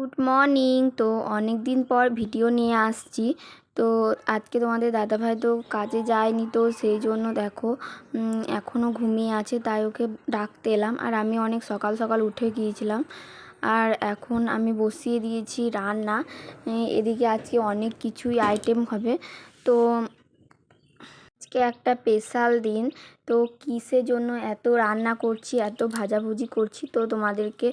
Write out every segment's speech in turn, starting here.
Good morning তো অনেক দিন পর ভিডিও নিয়ে আসছি। তো আজকে তোমাদের দাদাভাই তো কাজে যায়নি, তো সেই জন্য দেখো এখনও ঘুমিয়ে আছে, তাই ওকে ডাকতে এলাম। আর আমি অনেক সকাল সকাল উঠে গিয়েছিলাম। আর এখন আমি বসিয়ে দিয়েছি রান্না। এদিকে আজকে অনেক কিছুই আইটেম হবে। তো আজকে একটা স্পেশাল দিন। তো কিসের জন্য এত রান্না করছি, এত ভাজাভুজি করছি, তো তোমাদেরকে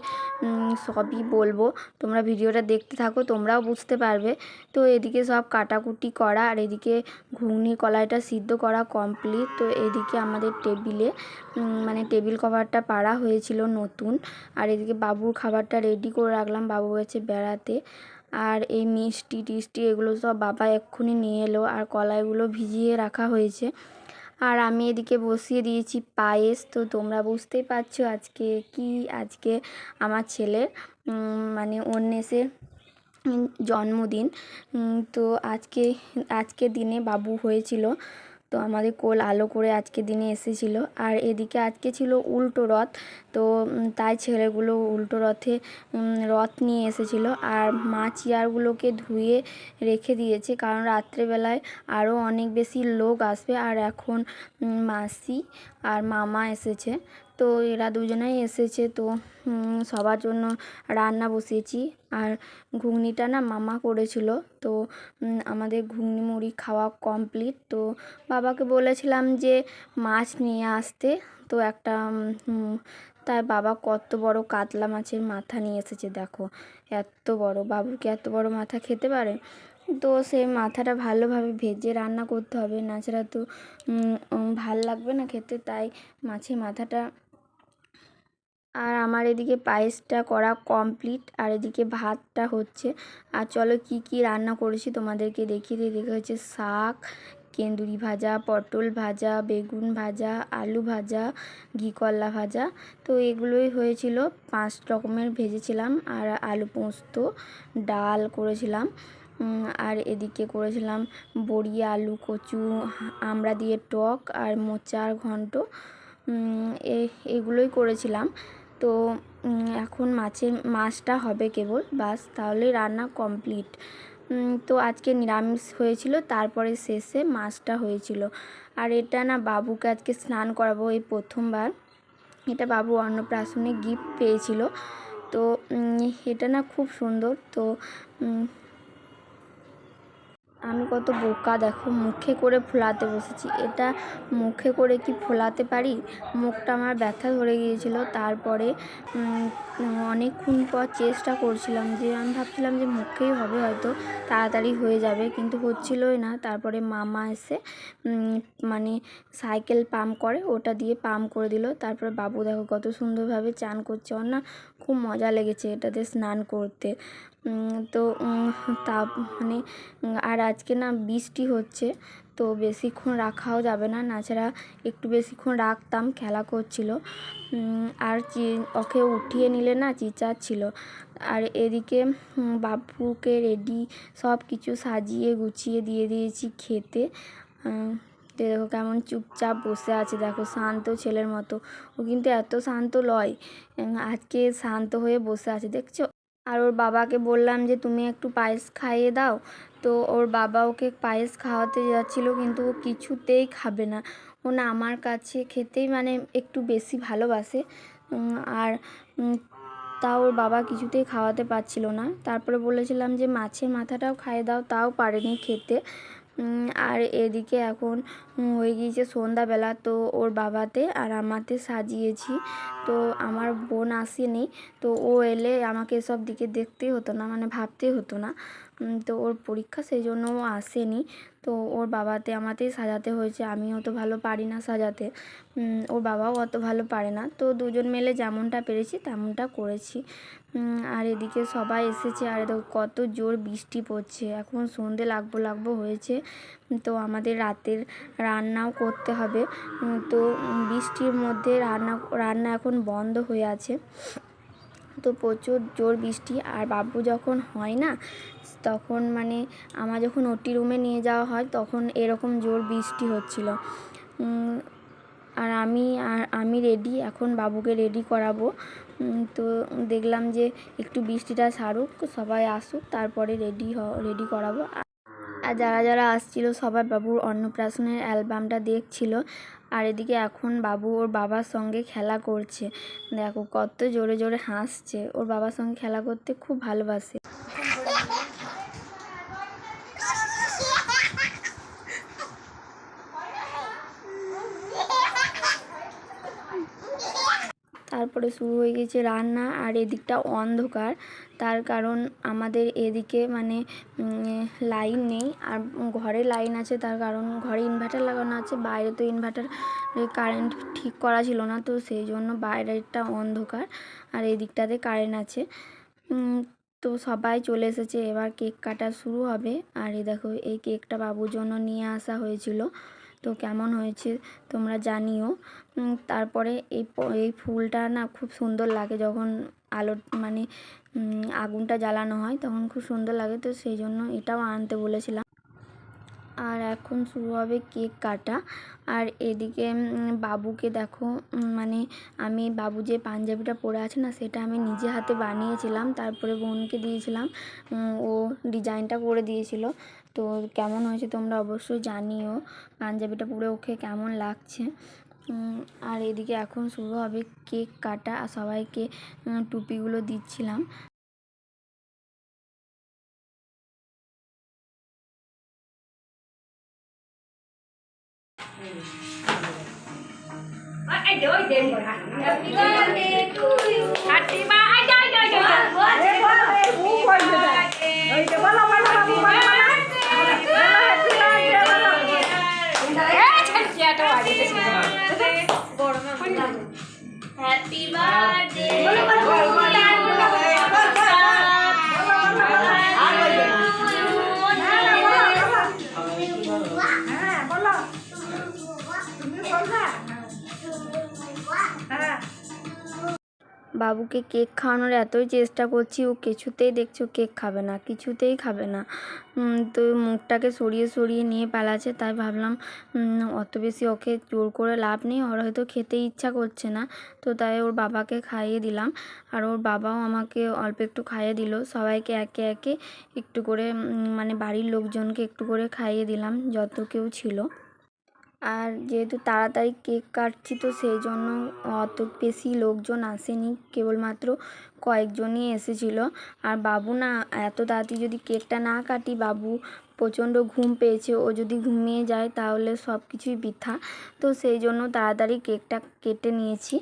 সবই বলব। তোমরা ভিডিওটা দেখতে থাকো, তোমরাও বুঝতে পারবে। তো এদিকে সব কাটাকুটি করা, আর এদিকে ঘুগনি কলাইটা সিদ্ধ করা কমপ্লিট তো এদিকে আমাদের টেবিলে মানে টেবিল কভারটা পাড়া হয়েছিল নতুন। আর এদিকে বাবুর খাবারটা রেডি করে রাখলাম, বাবু গেছে বেড়াতে। আর এই মিষ্টি টিষ্টি এগুলো সব বাবা এক্ষুনি নিয়ে এলো আর কলাইগুলো ভিজিয়ে রাখা হয়েছে। আর আমি এদিকে বসিয়ে দিয়েছি পায়েস। তো তোমরা বুঝতেই পারছ আজকে কি? আজকে আমার ছেলের মানে অন্যেসের জন্মদিন। তো আজকে আজকে দিনে বাবু হয়েছিল। তো আমাদের কোল আলো করে আজকে দিনে এসেছিল। আর এদিকে আজকে ছিল উল্টো রথ, তো তাই ছেলেগুলো উল্টো রথে রথ নিয়ে এসেছিল। আর মা চেয়ারগুলোকে ধুয়ে রেখে দিয়েছে, কারণ রাত্রেবেলায় আরও অনেক বেশি লোক আসবে। আর এখন মাসি আর মামা এসেছে। তো এরা দুজনেই এসেছে তো সবার জন্য রান্না বসিয়েছি। আর ঘুগনিটা না মামা করেছিল তো আমাদের ঘুগনি মুড়ি খাওয়া কমপ্লিট তো বাবাকে বলেছিলাম যে মাছ নিয়ে আসতে তো একটা তাই বাবা কত বড় কাতলা মাছের মাথা নিয়ে এসেছে দেখো। এত বড় বাবুকে এত বড় মাথা খেতে পারে? তো সেই মাথাটা ভালোভাবে ভেজে রান্না করতে হবে, না ছাড়া তো ভালো লাগবে না খেতে, তাই মাছের মাথাটা আর আমার এদিকে পায়েসটা করা কমপ্লিট আর এদিকে ভাতটা হচ্ছে। আর চলো কি কি রান্না করেছি তোমাদেরকে দেখিয়ে দিয়ে দেখে হচ্ছে শাক, কেন্দুরি ভাজা, পটল ভাজা, বেগুন ভাজা, আলু ভাজা ঘি ভাজা। তো এগুলোই হয়েছিল। পাঁচ রকমের ভেজেছিলাম। আর আলু পোস্ত, ডাল করেছিলাম। আর এদিকে করেছিলাম বড়ি আলু কচু আমড়া দিয়ে টক আর মোচার ঘন্ট। এগুলোই করেছিলাম। তো এখন মাছের মাছটা হবে কেবল, বাস তাহলে রান্না কমপ্লিট। তো আজকে নিরামিষ হয়েছিল, তারপরে শেষে মাছটা হয়েছিল। আর এটা না বাবুকে আজকে স্নান করাবো এই প্রথমবার। এটা বাবু অন্নপ্রাশনে গিফট পেয়েছিল। তো এটা না খুব সুন্দর। তো আমি কত বোকা, দেখো, মুখে করে ফোলাতে বসেছি। এটা মুখে করে কি ফোলাতে পারি? মুখটা আমার ব্যথা ধরে গিয়েছিল। তারপরে অনেকক্ষণ পর চেষ্টা করছিলাম যে, আমি ভাবছিলাম যে মুখেই হবে হয়তো, তাড়াতাড়ি হয়ে যাবে, কিন্তু হচ্ছিলই না। তারপরে মামা এসে মানে সাইকেল পাম্প করে, ওটা দিয়ে পাম্প করে দিল। তারপরে বাবু দেখো কত সুন্দরভাবে চান করছে। ওর না খুব মজা লেগেছে এটাতে স্নান করতে। তো তা মানে আর আজকে না বৃষ্টি হচ্ছে। তো বেশিক্ষণ রাখাও যাবে না। নাছাড়া একটু বেশিক্ষণ রাখতাম, খেলা করছিল। আর চি, ওকে উঠিয়ে নিলে না চিচাচ্ছিল। আর এদিকে বাবুকে রেডি সব কিছু সাজিয়ে গুছিয়ে দিয়ে দিয়েছি খেতে। দেখো কেমন চুপচাপ বসে আছে। দেখো শান্ত ছেলের মতো। ও কিন্তু এত শান্ত লয়। আজকে শান্ত হয়ে বসে আছে, দেখছ? আর ওর বাবাকে বললাম যে, তুমি একটু পায়েস খাইয়ে দাও। তো ওর বাবা ওকে পায়েস খাওয়াতে যাচ্ছিল, কিন্তু ও কিছুতেই খাবে না। ও না আমার কাছে খেতেই মানে একটু বেশি ভালোবাসে আর তাও ওর বাবা কিছুতেই খাওয়াতে পারছিল না। তারপরে বলেছিলাম যে, মাছের মাথাটাও খাইয়ে দাও, তাও পারেনি খেতে। আর এদিকে এখন হয়ে গিয়েছে সন্ধ্যাবেলা, তো ওর বাবাতে আর আমাতে সাজিয়েছি। তো আমার বোন আসেনি, তো ও এলে আমাকে এসব দিকে দেখতেই হতো না মানে ভাবতেই হতো না। তো ওর পরীক্ষা সেই জন্য ও আসেনি। তো ওর বাবাতে আমাতেই সাজাতে হয়েছে আমি অত ভালো পারি না সাজাতে। ওর বাবাও অত ভালো পারে না। তো দুজন মিলে যেমনটা পেরেছি তেমনটা করেছি। আর এদিকে সবাই এসেছে, আর দেখো কত জোর বৃষ্টি পড়ছে। এখন সন্ধে লাগবো লাগবো হয়েছে। তো আমাদের রাতের রান্নাও করতে হবে। তো বৃষ্টির মধ্যে রান্না রান্না এখন বন্ধ হয়ে আছে। তো প্রচুর জোর বৃষ্টি আর বাবু যখন হয় না, তখন মানে আমার যখন ওটি রুমে নিয়ে যাওয়া হয়, তখন এরকম জোর বৃষ্টি হচ্ছিল। আর আমি আর আমি রেডি এখন বাবুকে রেডি করাবো। তো দেখলাম যে একটু বৃষ্টিটা সারুক, সবাই আসুক, তারপরে রেডি হ রেডি করাবো। আর যারা যারা আসছিল, সবাই বাবুর অন্নপ্রাশনের অ্যালবামটা দেখছিল। আর এদিকে এখন বাবু ওর বাবার সঙ্গে খেলা করছে। দেখো কত জোরে জোরে হাসছে। ওর বাবার সঙ্গে খেলা করতে খুব ভালোবাসে। তারপরে শুরু হয়ে গেছে রান্না আর এদিকটা অন্ধকার। তার কারণ আমাদের এদিকে মানে লাইন নেই আর ঘরে লাইন আছে, তার কারণ ঘরে ইনভার্টার লাগানো আছে, বাইরে তো ইনভার্টার কারেন্ট ঠিক করা ছিল না, তো সেই জন্য বাইরেরটা অন্ধকার আর এদিকটাতে কারেন্ট আছে। তো সবাই চলে এসেছে, এবার কেক কাটা শুরু হবে। আর এই দেখো, এই কেকটা বাবুর জন্য নিয়ে আসা হয়েছিল। তো কেমন হয়েছে তোমরা জানিও। তারপরে এই এই ফুলটা না খুব সুন্দর লাগে যখন আলো মানে আগুনটা জ্বালানো হয় তখন খুব সুন্দর লাগে তো সেই জন্য এটাও আনতে বলেছিলাম। আর এখন শুরু হবে কেক কাটা। আর এদিকে বাবুকে দেখো মানে আমি বাবু যে পাঞ্জাবিটা পরে আছে না সেটা আমি নিজে হাতে বানিয়েছিলাম। তারপরে বোনকে দিয়েছিলাম। ও ডিজাইনটা করে দিয়েছিল। তো কেমন হয়েছে তোমরা অবশ্যই জানিও। পাঞ্জাবিটা পরে ওকে কেমন লাগছে? আর এদিকে এখন শুরু হবে কেক কাটা। আর সবাইকে টুপিগুলো দিচ্ছিলাম। Happy birthday to you. no le বাবুকে কেক খাওয়ানোর এতই চেষ্টা করছি, ও কিছুতেই দেখছ কেক খাবে না, কিছুতেই খাবে না। তো মুখটাকে সরিয়ে সরিয়ে নিয়ে পালাচ্ছে, তাই ভাবলাম অত বেশি ওকে জোর করে লাভ নেই, ওর হয়তো খেতে ইচ্ছা করছে না। তো তাই ওর বাবাকে খাইয়ে দিলাম, আর ওর বাবাও আমাকে অল্প একটু খাইয়ে দিল, সবাইকে একে একে একটু করে মানে বাড়ির লোকজনকে একটু করে খাইয়ে দিলাম, যত কেউ ছিল। আর যেহেতু তাড়াতাড়ি কেক কাটছি তো সেই জন্য অত বেশি লোকজন আসেনি, কেবলমাত্র কয়েকজনই এসেছিল। আর বাবু না, এত তাড়াতাড়ি যদি কেকটা না কাটি, বাবু প্রচণ্ড ঘুম পেয়েছে। ও যদি ঘুমিয়ে যায় তাহলে সব কিছুই বৃথা। তো সেই জন্য তাড়াতাড়ি কেকটা কেটে নিয়েছি।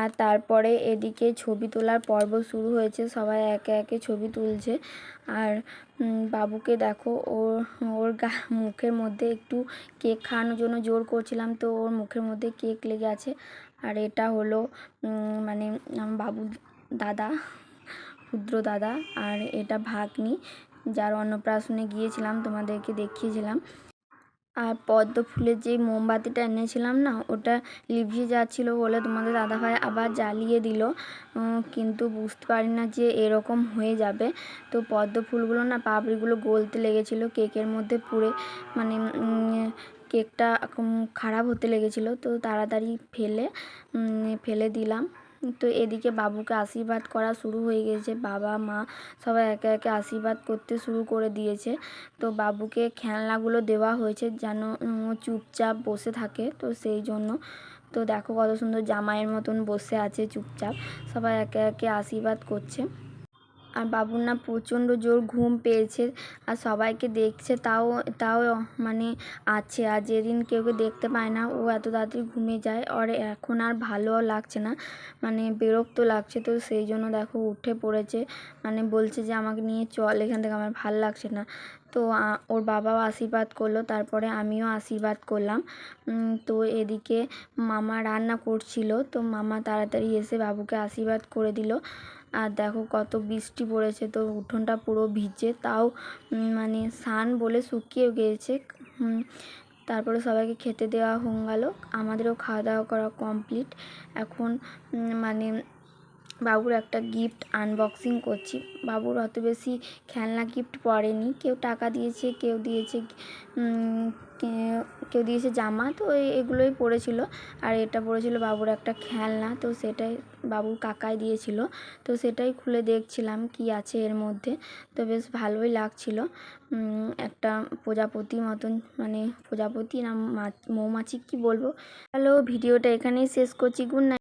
আর তারপরে এদিকে ছবি তোলার পর্ব শুরু হয়েছে। সবাই একে একে ছবি তুলছে। আর বাবুকে দেখো, ওর ওর গা, মুখের মধ্যে একটু কেক খাওয়ানোর জন্য জোর করছিলাম। তো ওর মুখের মধ্যে কেক লেগে আছে। আর এটা হলো মানে বাবু দাদা, ক্ষুদ্র দাদা, আর এটা ভাগ্নি। যার অন্নপ্রাশনে গিয়েছিলাম, তোমাদেরকে দেখিয়েছিলাম। আর পদ্ম ফুলের যে মোমবাতিটা এনেছিলাম না, ওটা লিভিয়ে যাচ্ছিল বলে তোমাদের দাদাভাই আবার জ্বালিয়ে দিল। কিন্তু বুঝতে পারি না যে এরকম হয়ে যাবে। তো পদ্ম ফুলগুলো না পাপড়িগুলো গলতে লেগেছিলো, কেকের মধ্যে পুড়ে মানে কেকটা খারাপ হতে লেগেছিলো। তো তাড়াতাড়ি ফেলে ফেলে দিলাম। তো এদিকে বাবুকে আশীর্বাদ করা শুরু হয়ে গেছে। বাবা, মা সবাই একে একে আশীর্বাদ করতে শুরু করে দিয়েছে। তো বাবুকে খেলনাগুলো দেওয়া হয়েছে যেন চুপচাপ বসে থাকে। তো সেই জন্য, তো দেখো কত সুন্দর জামাইয়ের মতন বসে আছে চুপচাপ। সবাই একে একে আশীর্বাদ করছে। আর বাবুর না প্রচণ্ড জোর ঘুম পেয়েছে আর সবাইকে দেখছে, তাও তাও মানে আছে। আর যেদিন কেউ দেখতে পায় না, ও এত তাড়াতাড়ি ঘুমিয়ে যায়। আর এখন আর ভালো লাগছে না মানে বিরক্ত লাগছে। তো সেই জন্য দেখো উঠে পড়েছে মানে বলছে যে আমাকে নিয়ে চল, এখান থেকে আমার ভালো লাগছে না। তো ওর বাবাও আশীর্বাদ করল, তারপরে আমিও আশীর্বাদ করলাম। তো এদিকে মামা রান্না করছিল, তো মামা তাড়াতাড়ি এসে বাবুকে আশীর্বাদ করে দিল। আর দেখো কত বৃষ্টি পড়েছে, তো উঠোনটা পুরো ভিজে, তাও মানে সান বলে শুকিয়ে গিয়েছে তারপরে সবাইকে খেতে দেওয়া হয়ে গেল, আমাদেরও খাওয়া দাওয়া করা কমপ্লিট এখন মানে বাবুর একটা গিফট আনবক্সিং করছি, বাবুর অত বেশি খেলনা গিফট পড়েনি, কেউ টাকা দিয়েছে, কেউ দিয়েছে কেউ দিয়েছে জামা, তো এগুলোই পড়েছিল। আর এটা পড়েছিল বাবুর একটা খেলনা, তো সেটাই বাবুর কাকাই দিয়েছিল। তো সেটাই খুলে দেখছিলাম কি আছে এর মধ্যে। তো বেশ ভালোই লাগছিল। একটা প্রজাপতি মতন মানে প্রজাপতি না মৌমাছি কি বলব? হ্যালো, ভিডিওটা এখানেই শেষ করছি। গুণ